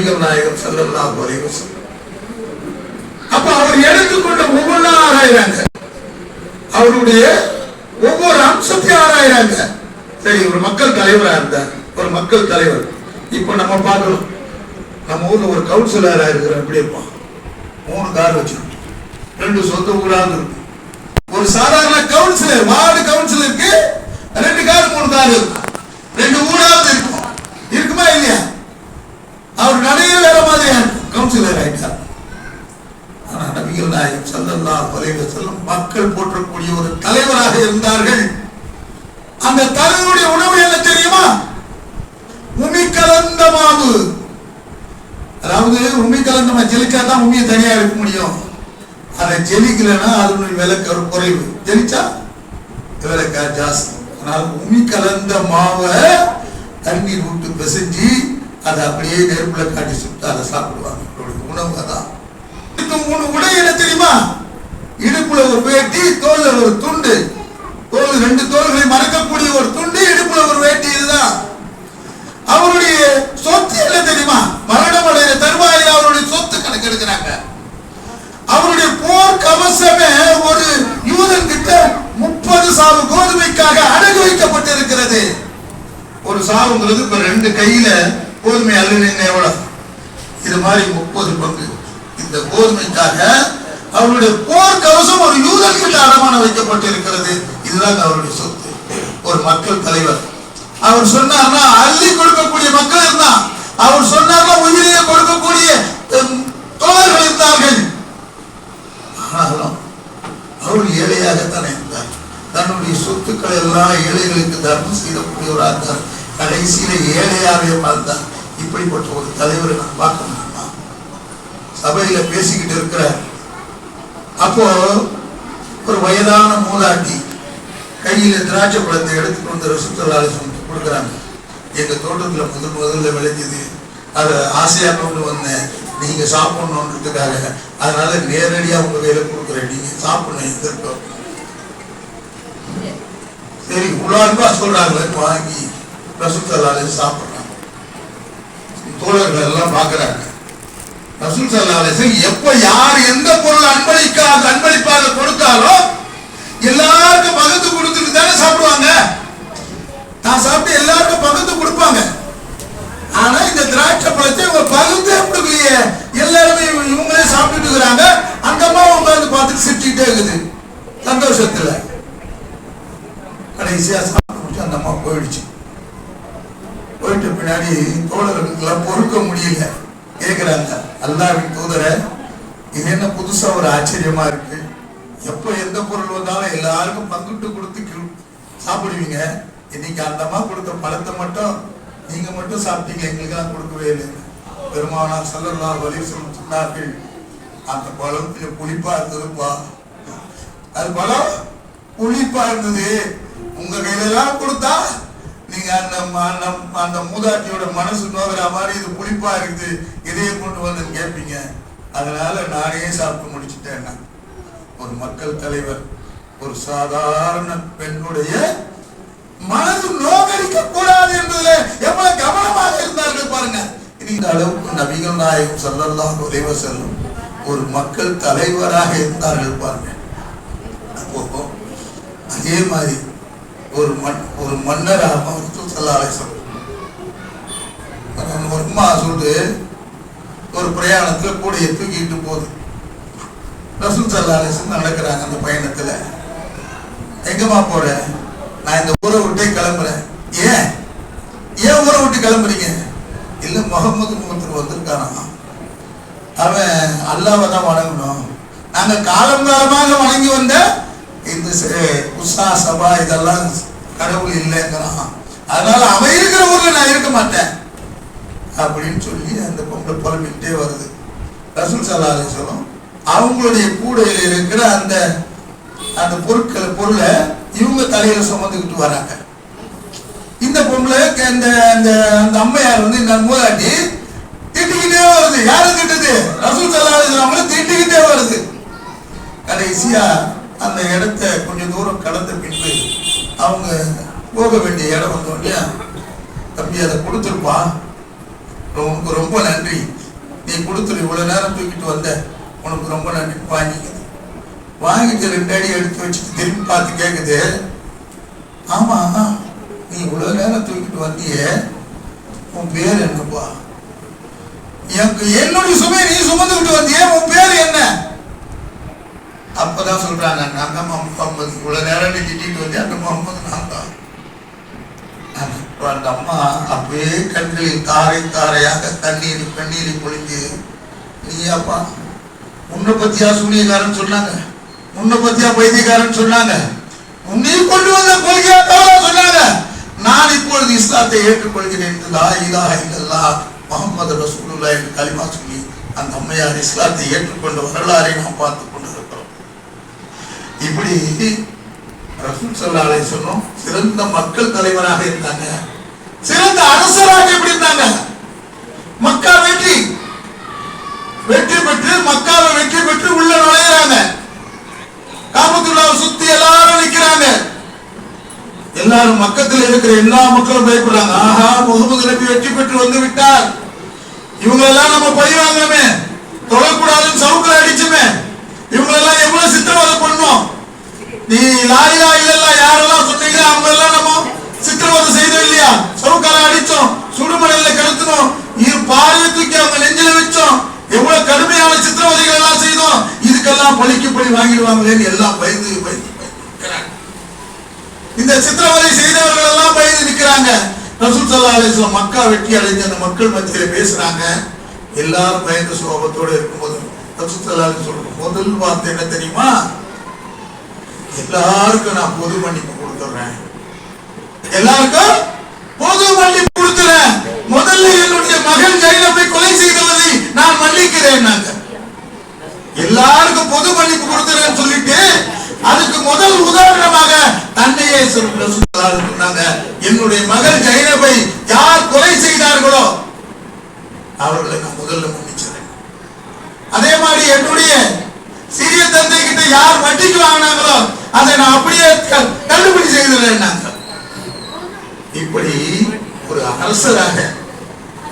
நபிகள் நாயகம் செல்லல்லா குறைவு அப்ப அவர் எடுத்துக்கொண்ட ஒவ்வொன்றா ஆராயிறாங்க அவருடைய ஒவ்வொரு அம்சத்தையும் ஆராயிறாங்க சரி ஒரு மக்கள் தலைவரா இருந்தார். ஒரு மக்கள் தலைவர். இப்ப நம்ம பார்க்கணும். நம்ம ஊர்ல ஒரு கவுன்சிலரா இருக்கிற எப்படி இருப்பான். மூணு கார் வச்சிருக்கோம் ரெண்டு சொந்த ஊராக இருக்கும். ஒரு சாதாரண கவுன்சிலர் வார்டு கவுன்சிலருக்கு ரெண்டு கார் மூணு கார் இருக்கும். ரெண்டு ஊராவது இருக்கும். இருக்குமா இல்லையா? இருக்கும் ஆனா நபிகள் நாயகம் மக்கள் போற்றக்கூடிய ஒரு தலைவராக இருந்தார்கள். அந்த தலைவருடைய உணவு என்ன தெரியுமா? உமி கலந்த மாவு. அதாவது உமி கலந்த ஜெலிச்சா தான் உமியை தனியா இருக்க முடியும். அதை ஜெலிக்கலைன்னா அதனுடைய விலை குறைவு. ஜெலிச்சா? விலை ஜாஸ்தி. ஆனால் உமி கலந்த மாவை தண்ணீர் விட்டு பிசைஞ்சு அதை அப்படியே நெருப்புல காட்டி சுட்டு அதை சாப்பிடுவாங்க. உணவு அதான் மூணு உடை என்ன தெரியுமா? இடுப்புல ஒரு வேட்டி தோல்ல ஒரு துண்டு. தோல் ரெண்டு தோள்களை மறக்கக்கூடிய ஒரு துண்டு இடுப்புல ஒரு வேட்டி இதுதான். அவருடைய சொத்து என்ன தெரியுமா? மரணம் அடைகிற தருவாயில் அவருடைய சொத்து கணக்கெடுக்கிறாங்க அவருடைய போர் கவசமே ஒரு யூதன் கிட்ட முப்பது சாவு கோதுமைக்காக அடகு வைக்கப்பட்டிருக்கிறது. ஒரு சாவுங்கிறது இப்ப ரெண்டு கையில கோதுமை அள்ளுனீங்க எவ்வளவு இது மாதிரி முப்பது பங்கு. இந்த கோதுமைக்காக அவருடைய போர் கவசம் ஒரு யூதர்கிட்ட அடமானம் வைக்கப்பட்டிருக்கிறது. இதுதான் அவருடைய சொத்து. ஒரு மக்கள் தலைவர். அவர் சொன்னார்னா அள்ளி கொடுக்கக்கூடிய மக்கள் இருந்தான் அவர் சொன்னார்னா உயிரியை கொடுக்கக்கூடிய தோழர்கள் இருந்தார்கள். ஆனாலும் அவர் ஏழையாகத்தானே இருந்தார். தன்னுடைய சொத்துக்களை எல்லாம் ஏழைகளுக்கு தர்மம் செய்யக்கூடியவராக இருந்தார் கடைசியில ஏழையாகவே பார்த்தார் இப்படிப்பட்ட ஒரு தலைவரை நான் பார்க்க முடியுமா சபையில பேசிக்கிட்டு இருக்கிறார். அப்போ ஒரு வயதான மூதாட்டி கையில திராட்சை பழத்தை எடுத்துட்டு வந்து ரசூத்தலால கொடுக்குறாங்க. எங்க தோட்டத்துல முதல் முதல்ல விளைஞ்சது. அதை ஆசையா கொண்டு வந்தேன். நீங்க சாப்பிடணுன்றதுக்காக. அதனால நேரடியா உங்க கையில கொடுக்குறேன். நீங்க சாப்பிடணும் எதிர்ப்பு சரி உலான்பா சொல்றாங்களே வாங்கி ரசூத்தலால சாப்பிடுறாங்க தோழர்கள் எல்லாம் பாக்குறாங்க ரசூல் ஸல்லல்லாஹு எப்ப யார் எந்த பொருள் அன்பளிக்காத அன்பளிப்பாக கொடுத்தாலும் எல்லாருக்கும் பகிர்ந்து கொடுத்துட்டு தானே சாப்பிடுவாங்க. நான் சாப்பிட்டு எல்லாருக்கும் பகிர்ந்து கொடுப்பாங்க. ஆனா இந்த திராட்சை பழத்தை இவங்க பகிர்ந்தே கொடுக்கலையே. எல்லாருமே இவங்க- இவங்களே சாப்பிட்டுட்டு இருக்கிறாங்க. அந்த அம்மா உட்காந்து பார்த்துட்டு சிரிச்சுக்கிட்டே இருக்குது. சந்தோஷத்துல கடைசியா சாப்பிட்டு முடிச்சு அந்த அம்மா போயிடுச்சு. போயிட்டு பின்னாடி தோழர்களுக்கெல்லாம் பொறுக்க முடியல. கேட்குறாங்க அல்லாவின் தூதரை இது என்ன புதுசாக ஒரு ஆச்சரியமா இருக்கு. எப்போ எந்த பொருள் வந்தாலும் எல்லாருக்கும் பங்குட்டு கொடுத்து சாப்பிடுவீங்க. இன்னைக்கு அந்த அம்மா கொடுத்த பழத்தை மட்டும் நீங்க மட்டும் சாப்பிட்டீங்க எங்களுக்கெல்லாம் கொடுக்கவே இல்லை. பெருமானா சல்லல்லாஹு வலி சொன்னார்கள் அந்த பழம் புளிப்பா இருந்ததுப்பா. அது பழம் புளிப்பா இருந்தது. உங்க கையில எல்லாம் கொடுத்தா நீங்க அந்த அந்த அந்த மூதாட்டியோட மனசு நோகிற மாதிரி இது புளிப்பா இருக்குது. இதையே கொண்டு வந்து கேட்பீங்க அதனால நானே சாப்பிட்டு முடிச்சுட்டேன் ஒரு மக்கள் தலைவர் ஒரு சாதாரண பெண்ணுடைய மனது நோகடிக்க கூடாது என்பதுல எவ்வளவு கவனமாக இருந்தார்கள் பாருங்க. இந்த அளவுக்கு நபிகள் நாயகம் செல்லலாம் உதவ செல்லும் ஒரு மக்கள் தலைவராக இருந்தார்கள் பாருங்க. அதே மாதிரி ஒரு மண் ஒரு மன்னராக சொல்லாலேசம் ஒரு சொல்லிட்டு ஒரு பிரயாணத்துல கூடைய தூக்கிட்டு போகுது. ரசூல் சல்லாலேசம் நடக்கிறாங்க அந்த பயணத்துல. எங்கம்மா போற? நான் இந்த ஊரை விட்டே கிளம்புறேன். ஏன்? ஏன் ஊரை விட்டு கிளம்புறீங்க? இல்ல முகமது முகத்தில் வந்திருக்கானா? அவன் அல்லாவை தான் வணங்கணும். நாங்க காலம் காலமாக வணங்கி வந்த இந்த உஷா சபா இதெல்லாம் கடவுள் இல்லைங்கிறான். அதனால அவன் இருக்கிற ஊர்ல நான் இருக்க மாட்டேன். அப்படின்னு சொல்லி அந்த பொம்பளை புலம்பிக்கிட்டே வருது. ரசூல் சல்லா சொல்லும் அவங்களுடைய கூடையில் இருக்கிற அந்த அந்த பொருட்கள் பொருளை இவங்க தலையில சுமந்துக்கிட்டு வராங்க. இந்த பொம்பளை இந்த அந்த அந்த அம்மையார் வந்து இந்த மூதாட்டி திட்டிக்கிட்டே வருது. யாரு திட்டுது? ரசூல் சல்லா அவங்கள திட்டிக்கிட்டே வருது. கடைசியா அந்த இடத்த கொஞ்சம் தூரம் கடந்த பின்பு அவங்க போக வேண்டிய இடம் வந்தோம் இல்லையா? தம்பி அதை கொடுத்துருப்பா. உனக்கு ரொம்ப நன்றி. நீ கொடுத்துரு இவ்வளோ நேரம் தூக்கிட்டு வந்த. உனக்கு ரொம்ப நன்றி. வாங்கிக்குது வாங்கிட்டு ரெண்டு அடி எடுத்து வச்சுட்டு திரும்பி பார்த்து கேட்குது ஆமாம் நீ இவ்வளோ நேரம் தூக்கிட்டு வந்தியே. உன் பேர் என்னப்பா? எனக்கு என்னுடைய சுமையை நீ சுமந்துக்கிட்டு வந்தியே. உன் பேர் என்ன? அப்பதான் சொல்றாங்க நாங்க முகம்மது இவ்வளவு நேரம் நீ திட்டிட்டு வந்தேன் அந்த முகம்மது நான் அந்த அம்மா அப்படியே கண்களில் தாரை தாரையாக தண்ணீர் கண்ணீர் பொழிஞ்சு நீயாப்பா உன்னை பத்தியா சூனியக்காரன் சொன்னாங்க? உன்னை பத்தியா பைத்தியக்காரன் சொன்னாங்க? உன்னை கொண்டு வந்த கொள்கையா சொன்னாங்க. நான் இப்பொழுது இஸ்லாத்தை ஏற்றுக்கொள்கிறேன் லா இலா இல்லல்லாஹ் முகமது ரசூலுல்லா என்று கலிமா சொல்லி அந்த அம்மையார் இஸ்லாத்தை ஏற்றுக்கொண்ட வரலாறை நான் பார்த்து இப்படி ரசூல் சல்லாலை சொன்னோம் சிறந்த மக்கள் தலைவராக இருந்தாங்க. சிறந்த அரசராக எப்படி இருந்தாங்க? மக்கா வெற்றி. வெற்றி பெற்று மக்காவை வெற்றி பெற்று உள்ள நுழையிறாங்க. காமத்துள்ளாவை சுத்தி எல்லாரும் நிக்கிறாங்க. எல்லாரும் மக்கத்தில் இருக்கிற எல்லா மக்களும் பயப்படுறாங்க. ஆஹா முகமது நபி வெற்றி பெற்று வந்து விட்டார். இவங்க எல்லாம் நம்ம பழி வாங்கணுமே. தொழக்கூடாதுன்னு சவுக்கில் அடிச்சுமே. இவங்களெல்லாம் எவ்வளவு சித்திரவதை பண்ணோம்? நீ லாயிலா இல்லல்லா யாரெல்லாம் சொன்னீங்க? அவங்க எல்லாம் நம்ம சித்திரவதை செய்தோம் இல்லையா? சவுக்கால அடிச்சோம் சுடுமலையில கடத்தினோம். இரு பாறையை தூக்கி அவங்க நெஞ்சில வச்சோம். எவ்வளவு கடுமையான சித்திரவதைகள் எல்லாம் செய்தோம். இதுக்கெல்லாம் பழிக்கு பழி வாங்கிடுவாங்களேன்னு எல்லாம் பயந்து பயந்து இந்த சித்திரவதை செய்தவர்கள் எல்லாம் பயந்து நிக்கிறாங்க. ரசூல் சல்லா அலிஸ்லாம் மக்கா வெட்டி அடைஞ்ச அந்த மக்கள் மத்தியில பேசுறாங்க. எல்லாரும் பயந்த சோபத்தோடு இருக்கும்போது ரசூல் சொல்லணும் முதல் வார்த்தை என்ன தெரியுமா? எல்லாருக்கும் நான் பொது மன்னிப்பு கொடுத்துறேன். எல்லாருக்கும் பொது மன்னிப்பு கொடுத்துறேன். முதல்ல என்னுடைய மகன் ஜெயிலப்பை கொலை செய்தவரை நான் மன்னிக்கிறேன் நாங்க. எல்லாருக்கும் பொது மன்னிப்பு கொடுத்துறேன்னு சொல்லிட்டு அதுக்கு முதல் உதாரணமாக தன்னையே சொன்னாங்க. என்னுடைய மகள் ஜெயினபை யார் கொலை செய்தார்களோ அவர்களை நான் முதல்ல அதே மாதிரி என்னுடைய சிறிய தந்தை கிட்ட யார் வட்டிக்கு வாங்கினாங்களோ அதை நான் அப்படியே க- தள்ளுபடி செய்துறேன் இப்படி ஒரு அரசராக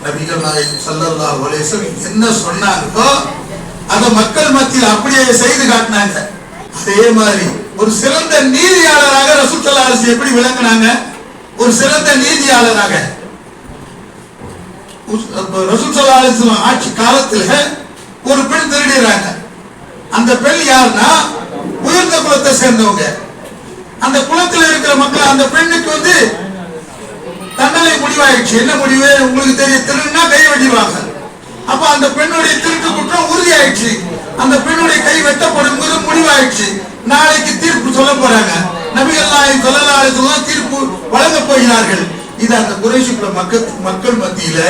நபிகள் நாயகம் சல்லல்லா ஒலேசம் என்ன சொன்னாங்களோ அதை மக்கள் மத்தியில் அப்படியே செய்து காட்டினாங்க. அதே மாதிரி ஒரு சிறந்த நீதியாளராக ரசூல் அரசு எப்படி விளங்குனாங்க? ஒரு சிறந்த நீதியாளராக. உஸ்- அரசு ரசூல் ஆட்சி காலத்துல ஒரு பெண் திருடுறாங்க அந்த பெண் யாருன்னா உயர்ந்த குலத்தை சேர்ந்தவங்க. அந்த குளத்தில் இருக்கிற மக்கள் அந்த பெண்ணுக்கு வந்து தண்டனை முடிவாயிடுச்சு. என்ன முடிவு? உங்களுக்கு தெரிய திருடுனா கை வெட்டிடுவாங்க. அப்ப அந்த பெண்ணுடைய திருட்டு குற்றம் உறுதியாயிடுச்சு. அந்த பெண்ணுடைய கை வெட்டப்படும் முடிவாயிடுச்சு. நாளைக்கு தீர்ப்பு சொல்ல போறாங்க. நபிகள் நாயகம் ஸல்லல்லாஹு தீர்ப்பு வழங்க போகிறார்கள். இது அந்த குறைஷிக்குள்ள மக்கள் மக்கள் மத்தியில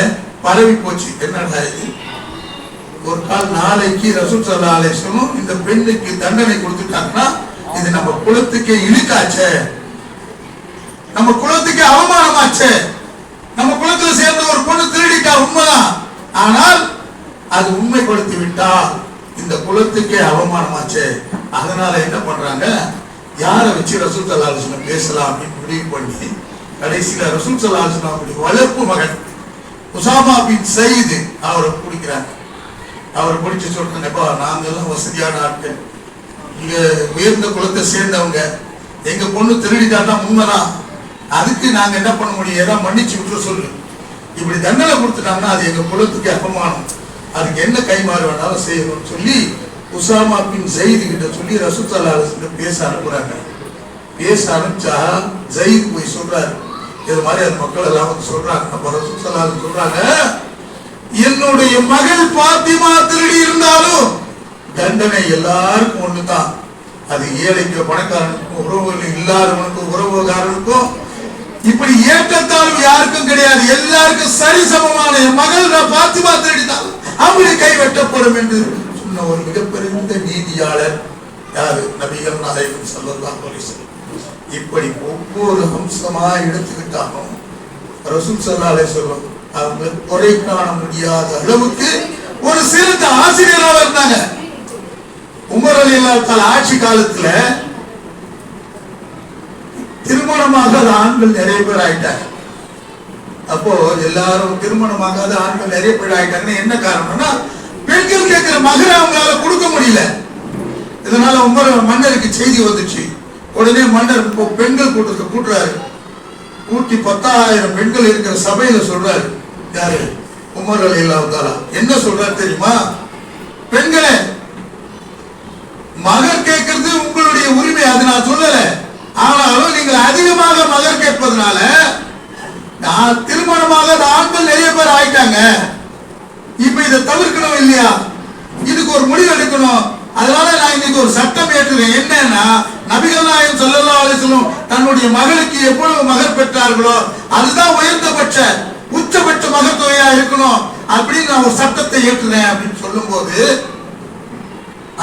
பரவி போச்சு. என்னடா இது? ஒரு கால் நாளைக்கு ரசூல் சல்லா அலேஸ்வரும் இந்த பெண்ணுக்கு தண்டனை கொடுத்துட்டாங்கன்னா இது நம்ம குலத்துக்கே இழுக்காச்சே. நம்ம குலத்துக்கே அவமானமாச்சே. நம்ம குலத்துல சேர்ந்த ஒரு பொண்ணு திருடிட்டா உண்மைதான் ஆனால் அது உண்மைப்படுத்தி விட்டால் இந்த குலத்துக்கே அவமானமாச்சே. அதனால என்ன பண்றாங்க? யாரை வச்சு ரசூல் சல்லா பேசலாம் அப்படின்னு முடிவு பண்ணி கடைசியில ரசூல் சல்லா அலிஸ்லாம் அவருடைய வளர்ப்பு மகன் உசாமா பின் சயீது அவரை பிடிக்கிறாங்க அவர் பிடிச்சு சொல்றாங்கப்பா நாங்கெல்லாம் வசதியான ஆட்கள். இங்க உயர்ந்த குலத்தை சேர்ந்தவங்க எங்க பொண்ணு திருடிட்டான்னா உண்மைதான் அதுக்கு நாங்க என்ன பண்ண முடியும்? ஏதாவது மன்னிச்சு விட்டு சொல்லு. இப்படி தண்டனை கொடுத்துட்டாங்கன்னா அது எங்க குலத்துக்கு அபமானம். அதுக்கு என்ன கைமாறு வேணாலும் செய்யணும்னு சொல்லி உசாமா பின் ஜெயிது கிட்ட சொல்லி ரசூத்தல்லா பேச அனுப்புறாங்க. பேச அனுப்பிச்சா ஜெயித் போய் சொல்றாரு. இது மாதிரி அந்த மக்கள் எல்லாம் வந்து சொல்றாங்க. நம்ம ரசூத்தல்லா சொல்றாங்க என்னுடைய மகள் பாத்திமா திருடி இருந்தாலும் தண்டனை எல்லாருக்கும் ஒண்ணுதான். அது ஏழைக்கு பணக்காரனுக்கும் உறவுகள் இல்லாதவனுக்கும் உறவுகாரனுக்கும். இப்படி ஏற்றத்தாலும் யாருக்கும் கிடையாது. எல்லாருக்கும் சரிசமமான என் மகள் நான் பாத்திமா திருடினால் அவங்களை கை வெட்டப்படும் என்று சொன்ன ஒரு மிகப்பெருந்த நீதியாளர் யாரு? நபிகள் நாயகம் சொல்லலாம் இப்படி ஒவ்வொரு அம்சமா எடுத்துக்கிட்டாலும் ரசூல் ஸல்லல்லாஹு அலைஹி அவங்க குறை காண முடியாத அளவுக்கு ஒரு சிறந்த ஆசிரியராக இருந்தாங்க. உமர் அலி அல்லாத்தால் ஆட்சி காலத்துல திருமணமாக ஆண்கள் நிறைய பேர் ஆயிட்டாங்க. அப்போ எல்லாரும் திருமணமாகாத ஆண்கள் நிறைய பேர் ஆயிட்டாங்கன்னு என்ன காரணம்னா பெண்கள் கேட்கிற மகர அவங்களால கொடுக்க முடியல. இதனால உமர் மன்னருக்கு செய்தி வந்துச்சு. உடனே மன்னர் இப்போ பெண்கள் கூட்டத்தை கூட்டுறாரு. கூட்டி பத்தாயிரம் பெண்கள் இருக்கிற சபையில சொல்றாரு. யாரு உமர் அலி அல்லாஹ் என்ன சொல்றாரு தெரியுமா? பெண்களே மகர் கேட்கறது உங்களுடைய உரிமை. அது நான் சொல்லல. ஆனாலும் நீங்கள் அதிகமாக மகர் கேட்பதனால நான் திருமணமாக ஆண்கள் நிறைய பேர் ஆயிட்டாங்க. இப்ப இதை தவிர்க்கணும் இல்லையா? இதுக்கு ஒரு முடிவு எடுக்கணும். அதனால நான் இன்னைக்கு ஒரு சட்டம் ஏற்றுறேன். என்னன்னா நபிகள் நாயகம் ஸல்லல்லாஹு அலைஹி தன்னுடைய மகளுக்கு எவ்வளவு மகர் பெற்றார்களோ அதுதான் உயர்ந்தபட்ச உச்சபட்ச மகத்துவையா இருக்கணும் அப்படின்னு நான் ஒரு சட்டத்தை ஏற்றுறேன் அப்படின்னு சொல்லும்போது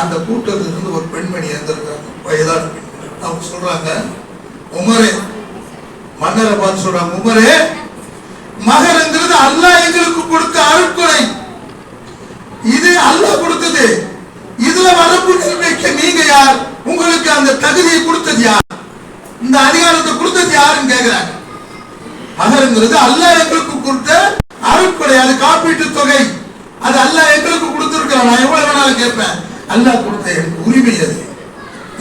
அந்த கூட்டத்துல இருந்து ஒரு பெண்மணி இருந்திருக்காங்க வயதான பெண்மணி. அவங்க சொல்றாங்க உமரே. மன்னரை பார்த்து சொல்றாங்க உமரே மகருங்கிறது அல்லாஹ் எங்களுக்கு கொடுத்த அருட்கொலை இது அல்லாஹ் கொடுத்தது. இதுல வரப்பு நிர்ணயிக்க நீங்க யார்? உங்களுக்கு அந்த தகுதியை கொடுத்தது யார்? இந்த அதிகாரத்தை கொடுத்தது யாருன்னு கேக்குறாங்க. மகருங்கிறது அல்லாஹ் எங்களுக்கு கொடுத்த அருட்கொடை அது காப்பீட்டு தொகை. அது அல்லாஹ் எங்களுக்கு கொடுத்திருக்கிறான். நான் எவ்வளவு வேணாலும் கேட்பேன். அல்லாஹ் கொடுத்த எனக்கு உரிமை அது.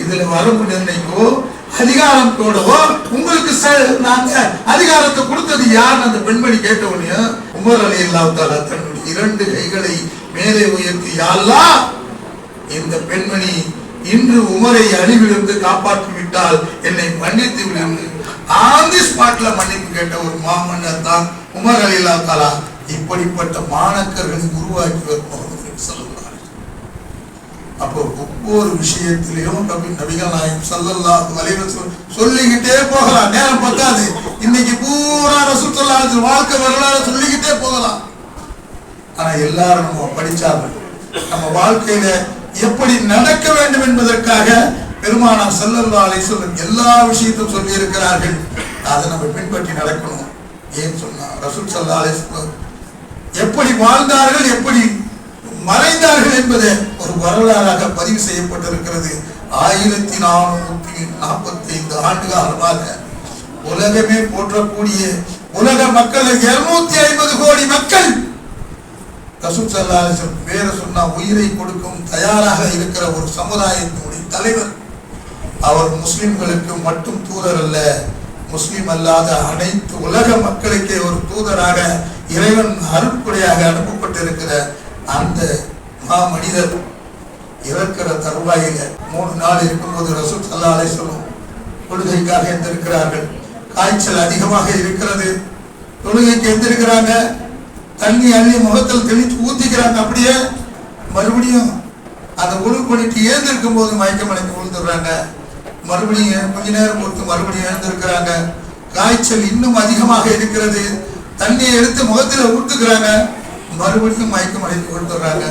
இதுல வரம்பு நிர்ணயிக்கோ அதிகாரம் கூடவோ உங்களுக்கு நாங்க அதிகாரத்தை கொடுத்தது யார் அந்த பெண்மணி கேட்ட உடனே உமர் அலி அல்லாஹ் தன்னுடைய இரண்டு கைகளை மேலே உயர்த்தி யாழ்லா இந்த பெண்மணி இன்று உமரை அழிவிலிருந்து காப்பாற்றி விட்டால் என்னை மன்னித்து விடு. ஆன் தி ஸ்பாட்ல மன்னிப்பு கேட்ட உமர் அலில்லா தாலா இப்படிப்பட்ட மாணக்கர்களை உருவாக்கி முகமது சொல்லுகிறார் அப்போ ஒவ்வொரு விஷயத்திலையும் நபி நபிகள் நாயகம் சல்லல்லா அலைஹி சொல்லிக்கிட்டே போகலாம். நேரம் பத்தாது. இன்னைக்கு பூரா ரசூலுல்லாஹி வாழ்க்கை வரலாறு சொல்லிக்கிட்டே போகலாம். ஆனா எல்லாரும் நம்ம படிச்சார்கள். நம்ம வாழ்க்கையில எப்படி நடக்க வேண்டும் என்பதற்காக பெருமானார் செல்லல்லா அலை சொல்லும் எல்லா விஷயத்தையும் சொல்லி இருக்கிறார்கள் அதை நம்ம பின்பற்றி நடக்கணும். ஏன் சொன்னால் ரசூல் சல்லா அலிஸ்லாம் எப்படி வாழ்ந்தார்கள் எப்படி மறைந்தார்கள் என்பதை ஒரு வரலாறாக பதிவு செய்யப்பட்டிருக்கிறது. ஆயிரத்தி நானூத்தி நாற்பத்தி ஐந்து ஆண்டு காலமாக உலகமே போற்றக்கூடிய உலக மக்கள் இருநூத்தி ஐம்பது கோடி மக்கள் ரசூல் சல்லா பேரை சொன்னா உயிரை கொடுக்கும் தயாராக இருக்கிற ஒரு சமுதாயத்தினுடைய தலைவர். அவர் முஸ்லிம்களுக்கு மட்டும் தூதர் அல்ல முஸ்லீம் அல்லாத அனைத்து உலக மக்களுக்கே ஒரு தூதராக இறைவன் அருட்குடையாக அனுப்பப்பட்டிருக்கிற அந்த மா மனிதர் இறக்கிற தருவாயில மூணு நாள் இருக்கும்போது ரசூல் சல்லா அலைஹி வஸல்லம் தொழுகைக்காக எந்திருக்கிறார்கள். காய்ச்சல் அதிகமாக இருக்கிறது. தொழுகைக்கு எந்திருக்கிறாங்க. தண்ணி அள்ளி முகத்தில் தெளித்து ஊத்திக்கிறாங்க அப்படியே. மறுபடியும் அந்த உழு பண்ணிட்டு ஏந்திருக்கும் போது மயக்கம் அடைந்து விழுந்துடுறாங்க. மறுபடியும் கொஞ்ச நேரம் பொறுத்து மறுபடியும் எழுந்திருக்கிறாங்க. காய்ச்சல் இன்னும் அதிகமாக இருக்கிறது. தண்ணியை எடுத்து முகத்தில் ஊத்துக்கிறாங்க. மறுபடியும் மயக்கம் அடைந்து விழுந்துடுறாங்க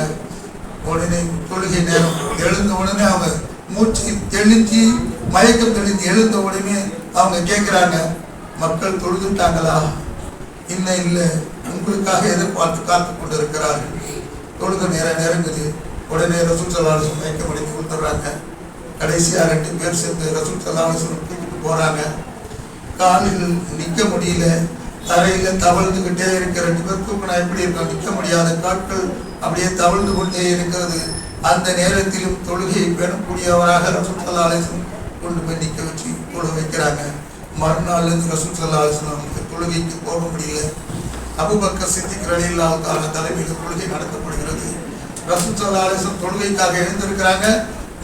உடனே தொழுகை நேரம். எழுந்த உடனே அவங்க மூச்சு தெளிஞ்சு மயக்கம் தெளிஞ்சு எழுந்த உடனே அவங்க கேட்குறாங்க மக்கள் தொழுதுட்டாங்களா? இன்னும் இல்லை. உங்களுக்காக எதிர்பார்த்து காத்து கொண்டு இருக்கிறார்கள் தொழுக நேரம் நெருங்குது. உடனே ரசூல் சலாஹம் மயக்கம் அடைந்து கொடுத்துட்றாங்க. கடைசியாக ரெண்டு பேர் சேர்ந்து ரசூல் சலாஹம் கூப்பிட்டு போகிறாங்க காலில் நிற்க முடியல. தரையில் தவழ்ந்துக்கிட்டே இருக்க ரெண்டு பேர் தூக்கினா எப்படி இருக்கும்? நிற்க முடியாத காட்கள் அப்படியே தவழ்ந்து கொண்டே இருக்கிறது. அந்த நேரத்திலும் தொழுகையை பெறக்கூடியவராக ரசூல் சல்லா கொண்டு போய் நிற்க வச்சு தொழ வைக்கிறாங்க. மறுநாள் இருந்து ரசூல் சல்லா அவங்களுக்கு தொழுகைக்கு போக முடியல. அபுபக்க சித்திக் ரலியல்லாஹு தலைமையில் தொழுகை நடத்தப்படுகிறது. ரசூல் சல்லா தொழுகைக்காக எழுந்திருக்கிறாங்க.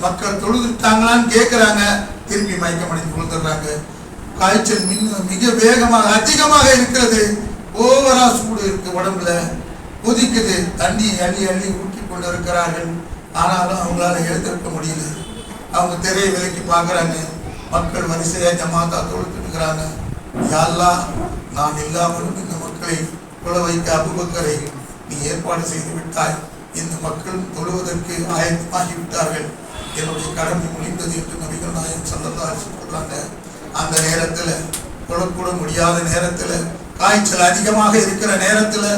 மக்கள் தொழுதுட்டாங்களான்னு கேட்குறாங்க திருப்பி மயக்கம் அடைந்து விழுந்துடுறாங்க காய்ச்சல் மின் மிக வேகமாக அதிகமாக இருக்கிறது. ஓவரா சூடு இருக்கு உடம்புல. கொதிக்குது. தண்ணி அள்ளி அள்ளி ஊற்றி கொண்டு இருக்கிறார்கள் ஆனாலும் அவங்களால எழுந்திருக்க முடியல. அவங்க திரையை விலக்கி பார்க்குறாங்க. மக்கள் வரிசையாக ஜமாத்தா தொழுத்துட்டு இருக்கிறாங்க. நான் இல்லாமலும் இந்த மக்களை தொழ வைக்க அபுபக்கரை நீ ஏற்பாடு செய்து விட்டாய். இந்த மக்கள் தொழுவதற்கு ஆயத்தமாகி விட்டார்கள். என்னுடைய கடமை முடிந்தது என்று நபிகள் நாயன் சொல்லலாம் சொல்றாங்க அந்த நேரத்தில் தொழக்கூட முடியாத நேரத்தில் காய்ச்சல் அதிகமாக இருக்கிற நேரத்தில்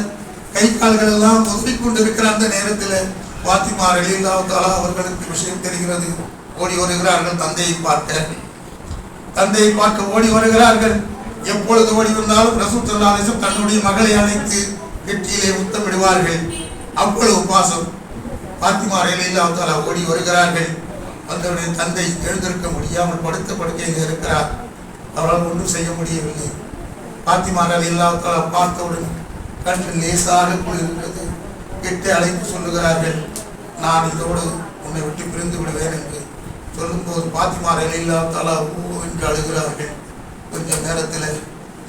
கை கால்கள் எல்லாம் ஒதுக்கிக் கொண்டு இருக்கிற அந்த நேரத்தில் பாத்திமா ரலியல்லாஹு அவர்களுக்கு விஷயம் தெரிகிறது. ஓடி வருகிறார்கள் தந்தையை பார்க்க. தந்தையை பார்க்க ஓடி வருகிறார்கள். எப்பொழுது ஓடி வந்தாலும் ரசூல் தன்னுடைய மகளை அழைத்து வெற்றியிலே முத்தமிடுவார்கள். அவ்வளவு பாசம் பாத்திமா ரலியல்லாஹு தஆலா ஓடி வருகிறார்கள். வந்தவுடைய தந்தை எழுந்திருக்க முடியாமல் படுத்த படுக்கையில் இருக்கிறார். அவரால் ஒன்றும் செய்ய முடியவில்லை. பாத்திமாரால் ரலியல்லாஹு பார்த்தவுடன் கண்ணில் லேசாக குளிர்கிறது. கெட்டி அழைத்து சொல்லுகிறார்கள். நான் இதோடு உன்னை விட்டு பிரிந்து விடுவேன் என்று சொல்லும்போது பாத்திமா இல்லாத்தாலா தஆலா ஊ என்று அழுகிறார்கள். கொஞ்சம் நேரத்தில்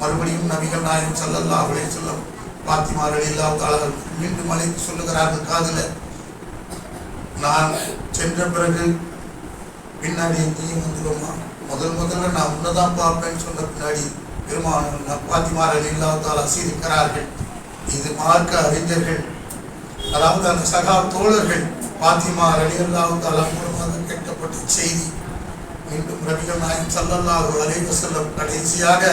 மறுபடியும் நபிகள் நாயகம் ஸல்லல்லாஹு அவளே சொல்லும் பாத்திமா ரலியல்லாஹு மீண்டும் அழைத்து சொல்லுகிறார்கள். காதில் நான் சென்ற பிறகு பின்னாடி எங்கேயும் வந்துடுமா முதல் முதல்ல நான் உன்னதான் பார்ப்பேன்னு சொன்ன பின்னாடி பெருமான பாத்திமார்கள் இல்லாதால் அசீரிக்கிறார்கள். இது மார்க்க அறிஞர்கள் அதாவது அந்த சகா தோழர்கள் பாத்திமா அலி அல்லாஹால மூலமாக கேட்கப்பட்ட செய்தி. மீண்டும் ரபிகள் நாயகம் சல்லல்லாஹு அலைஹி செல்லம் கடைசியாக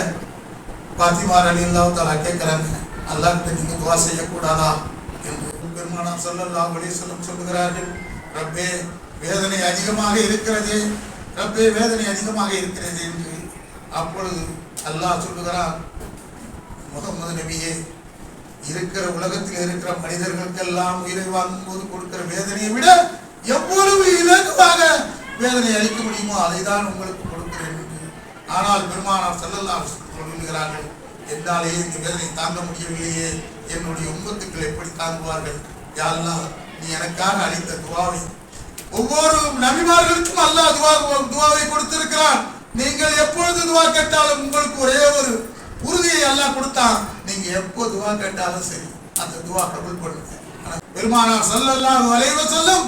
பாத்திமா அலி அல்லாஹால கேட்கிறாங்க அல்லாஹ்கிட்ட நீங்க துவா செய்யக்கூடாதா? என்று பெருமானா சல்லல்லாஹு அலைஹி செல்லம் சொல்லுகிறார்கள் ரப்பே வேதனை அதிகமாக இருக்கிறது ரப்பே வேதனை அதிகமாக இருக்கிறது என்று அப்பொழுது அல்லாஹ் சொல்லுகிறார் முகமது நபியே இருக்கிற உலகத்தில் இருக்கிற மனிதர்களுக்கெல்லாம் உயிரை வாங்கும் போது கொடுக்கிற வேதனையை விட எவ்வளவு இலகுவாக வேதனை அளிக்க முடியுமோ அதை தான் உங்களுக்கு கொடுக்கிறேன் என்று. ஆனால் பெருமானார் செல்லல்லாம் சொல்லுகிறார்கள் என்னாலேயே இந்த வேதனை தாங்க முடியவில்லையே என்னுடைய உம்மத்துக்கள் எப்படி தாங்குவார்கள்? யாரெல்லாம் நீ எனக்காக அளித்த துவாவை ஒவ்வொரு நபிமார்களுக்கும் அல்லாஹ் துவா துவாவை கொடுத்திருக்கிறான். நீங்கள் எப்பொழுது துவா கேட்டாலும் உங்களுக்கு ஒரே ஒரு உறுதியை அல்லாஹ் கொடுத்தான். நீங்க எப்போ துவா கேட்டாலும் சரி அந்த துவா கபுல் பண்ணுங்க. பெருமானார் சொல்லலாம் அலைஹி சொல்லும்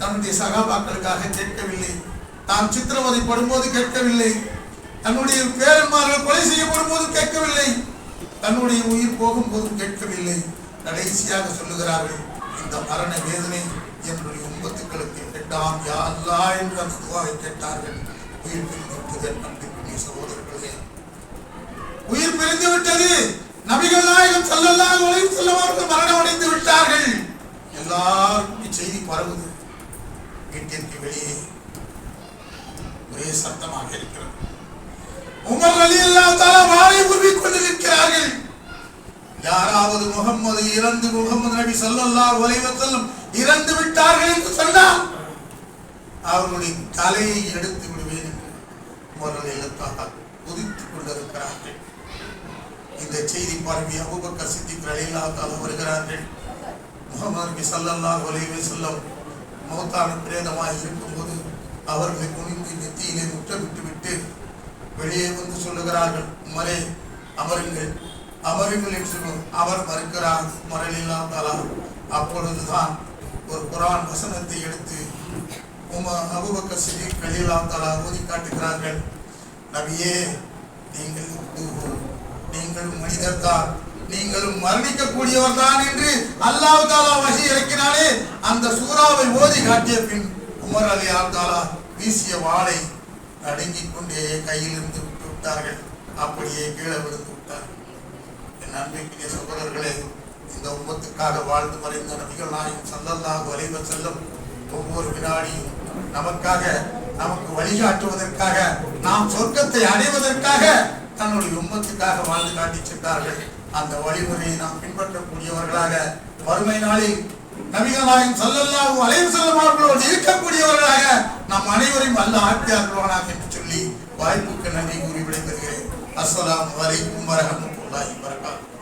தன்னுடைய சகாபாக்களுக்காக கேட்கவில்லை. தாம் சித்திரவதைப்படும் போது கேட்கவில்லை. தன்னுடைய பேரன்மார்கள் கொலை செய்யப்படும் போது கேட்கவில்லை. தன்னுடைய உயிர் போகும் போதும் கேட்கவில்லை. கடைசியாக சொல்லுகிறார்கள் இந்த மரண வேதனை என்னுடைய உம்பத்துக்களுக்கு கேட்டாம் யா அல்லா என்று அந்த துவாவை கேட்டார்கள். உயிர் பிரிந்து விட்டது சகோதரர்களே. உயிர் பிரிந்து விட்டது நபிகள் நாயகம் செல்லல்லாத அலைஹி செல்லவர்கள் மரணம் அடைந்து விட்டார்கள். எல்லாருக்கும் செய்தி பரவுது. வீட்டிற்கு வெளியே ஒரே சத்தமாக இருக்கிறது. உமர் அலி அல்லாஹ் வாளை உருவிக் கொண்டு நிற்கிறார்கள் யாராவது முகம்மது இறந்து முகமது நபி சொல்லல்லா அலைஹி இறந்து விட்டார்கள் என்று சொன்னால் அவர்களுடைய தலையை எடுத்து விடுவேன் என்று குதித்துக் கொண்டிருக்கிறார்கள். இந்த செய்தி பரவி அபூபக்கர் சித்திக் ரலியல்லாஹு வருகிறார்கள். முகமது சல்லல்லா ஒலைவே அலைஹி வஸல்லம் மௌத்தான பிரேதமாய் இருக்கும்போது அவர்களை குனிந்து நெத்தியிலே முற்றமிட்டு விட்டு வெளியே வந்து சொல்லுகிறார்கள் மரே அவருங்கள் அவருங்கள் என்று அவர் மறுக்கிறார் மரலில்லா தலா அப்பொழுதுதான் ஒரு குரான் வசனத்தை எடுத்து உம அபுபக்க சித்திக் கலீலா தலா ஓதி காட்டுகிறார்கள். நபியே நீங்கள் நீங்களும் மனிதர் தான். நீங்களும் மரணிக்கக்கூடியவர் தான் என்று அல்லாஹ் தாலா வகி இறக்கினாலே அந்த சூறாவை ஓதி காட்டிய பின் உமர் அலி தாலா வீசிய வாளை நடுங்கிக் கொண்டே கையிலிருந்து விட்டு விட்டார்கள். அப்படியே கீழே விழுந்து விட்டார்கள் என் அன்பிற்குரிய சகோதரர்களே இந்த உம்மத்துக்காக வாழ்ந்து மறைந்த நபிகள் நாயும் சல்லல்லாஹு அலைஹி செல்லும் ஒவ்வொரு வினாடியும் நமக்காக நமக்கு வழிகாட்டுவதற்காக நாம் சொர்க்கத்தை அடைவதற்காக தன்னுடைய உம்மத்துக்காக வாழ்ந்து காட்டி சென்றார்கள் அந்த வழிமுறையை நாம் பின்பற்றக்கூடியவர்களாக வறுமை நாளில் நபிகள் நாயும் சல்லல்லாஹு அலைஹி செல்லும் அவர்களோடு இருக்கக்கூடியவர்களாக நம் அனைவரையும் அல்ல ஆட்சியாக்குவானாக என்று சொல்லி வாய்ப்புக்கு நன்றி கூறி விடைபெறுகிறேன். அஸ்லாம் வலைக்கும் வரஹ்மத்துல்லாஹி வரகாத்து